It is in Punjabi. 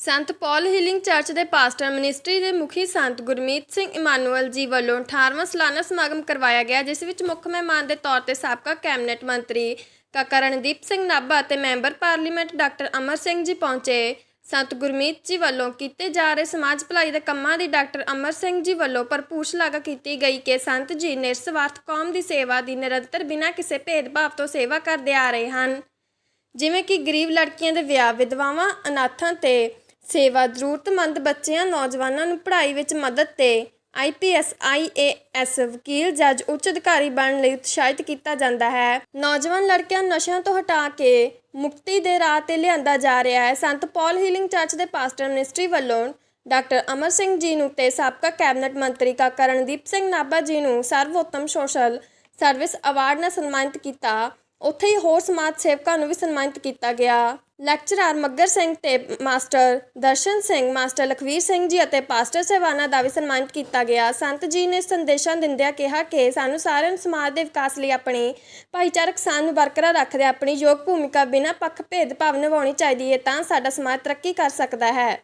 ਸੰਤ ਪੌਲ ਹੀਲਿੰਗ ਚਰਚ ਦੇ ਪਾਸਟਰ ਮਿਨਿਸਟਰੀ ਦੇ ਮੁਖੀ ਸੰਤ ਗੁਰਮੀਤ ਸਿੰਘ ਇਮਾਨੂਅਲ ਜੀ ਵੱਲੋਂ 18ਵਾਂ ਸਾਲਾਨਾ ਸਮਾਗਮ ਕਰਵਾਇਆ ਗਿਆ, ਜਿਸ ਵਿੱਚ ਮੁੱਖ ਮਹਿਮਾਨ ਦੇ ਤੌਰ ਤੇ ਸਾਬਕਾ ਕੈਬਨਿਟ ਮੰਤਰੀ ਕਾਕਾ ਰਣਦੀਪ ਸਿੰਘ ਨਾਭਾ ਅਤੇ member parliament doctor Amar Singh ji ਪਹੁੰਚੇ। ਸੰਤ ਗੁਰਮੀਤ ਜੀ ਵੱਲੋਂ ਕੀਤੇ ਜਾ ਰਹੇ ਸਮਾਜ ਭਲਾਈ ਦੇ ਕੰਮਾਂ ਦੀ ਡਾਕਟਰ ਅਮਰ ਸਿੰਘ ਜੀ ਵੱਲੋਂ ਭਰਪੂਰ ਸ਼ਲਾਘਾ ਕੀਤੀ ਗਈ ਕਿ ਸੰਤ ਜੀ ਨਿਰਸਵਾਰਥ ਕੌਮ ਦੀ ਸੇਵਾ ਦੀ ਨਿਰੰਤਰ ਬਿਨਾਂ ਕਿਸੇ ਭੇਦਭਾਵ ਤੋਂ ਸੇਵਾ ਕਰਦੇ ਆ ਰਹੇ ਹਨ। ਜਿਵੇਂ ਕਿ ਗਰੀਬ ਲੜਕੀਆਂ ਦੇ ਵਿਆਹ, ਵਿਧਵਾਵਾਂ, ਅਨਾਥਾਂ ਤੇ ਸੇਵਾ ਜ਼ਰੂਰਤਮੰਦ ਬੱਚਿਆਂ, ਨੌਜਵਾਨਾਂ ਨੂੰ ਪੜ੍ਹਾਈ ਵਿੱਚ ਮਦਦ ਤੇ ਆਈਪੀਐਸ ਆਈਏਐਸ ਵਕੀਲ, ਜੱਜ, ਉੱਚ ਅਧਿਕਾਰੀ ਬਣਨ ਲਈ ਉਤਸ਼ਾਹਿਤ ਕੀਤਾ ਜਾਂਦਾ ਹੈ। ਨੌਜਵਾਨ ਲੜਕਿਆਂ ਨੂੰ ਨਸ਼ਿਆਂ ਤੋਂ ਹਟਾ ਕੇ ਮੁਕਤੀ ਦੇ ਰਾਹ ਤੇ ਲਿਆਂਦਾ ਜਾ ਰਿਹਾ ਹੈ। ਸੰਤ ਪੌਲ ਹੀਲਿੰਗ ਚਰਚ ਦੇ ਪਾਸਟਰ ਮਿਨਿਸਟਰੀ ਵੱਲੋਂ ਡਾਕਟਰ ਅਮਰ ਸਿੰਘ ਜੀ ਨੂੰ ਤੇ ਸਾਬਕਾ ਕੈਬਨਿਟ ਮੰਤਰੀ ਕਾਕਾ ਰਣਦੀਪ ਸਿੰਘ ਨਾਭਾ ਜੀ ਨੂੰ ਸਰਵੋਤਮ ਸੋਸ਼ਲ ਸਰਵਿਸ ਅਵਾਰਡ ਨਾਲ ਸਨਮਾਨਿਤ ਕੀਤਾ। ਉੱਥੇ ਹੀ ਹੋਰ ਸਮਾਜ ਸੇਵਕਾਂ ਨੂੰ ਵੀ ਸਨਮਾਨਿਤ ਕੀਤਾ ਗਿਆ। ਲੈਕਚਰਾਰ ਮੱਗਰ ਸਿੰਘ ਤੇ ਮਾਸਟਰ ਦਰਸ਼ਨ ਸਿੰਘ, ਮਾਸਟਰ ਲਖਵੀਰ ਸਿੰਘ ਜੀ ਅਤੇ ਪਾਸਟਰ ਸਹਿਬਾਨਾ ਦਾ ਵੀ ਸਨਮਾਨਿਤ ਕੀਤਾ ਗਿਆ। ਸੰਤ ਜੀ ਨੇ ਸੰਦੇਸ਼ਾਂ ਦਿੰਦਿਆਂ ਕਿਹਾ ਕਿ ਸਾਨੂੰ ਸਾਰਿਆਂ ਨੂੰ ਸਮਾਜ ਦੇ ਵਿਕਾਸ ਲਈ ਆਪਣੀ ਭਾਈਚਾਰਕ ਸਾਂਝ ਨੂੰ ਬਰਕਰਾਰ ਰੱਖਦੇ ਆਪਣੀ ਯੋਗ ਭੂਮਿਕਾ ਬਿਨਾਂ ਪੱਖ ਭੇਦਭਾਵ ਨਿਭਾਉਣੀ ਚਾਹੀਦੀ ਹੈ, ਤਾਂ ਸਾਡਾ ਸਮਾਜ ਤਰੱਕੀ ਕਰ ਸਕਦਾ ਹੈ।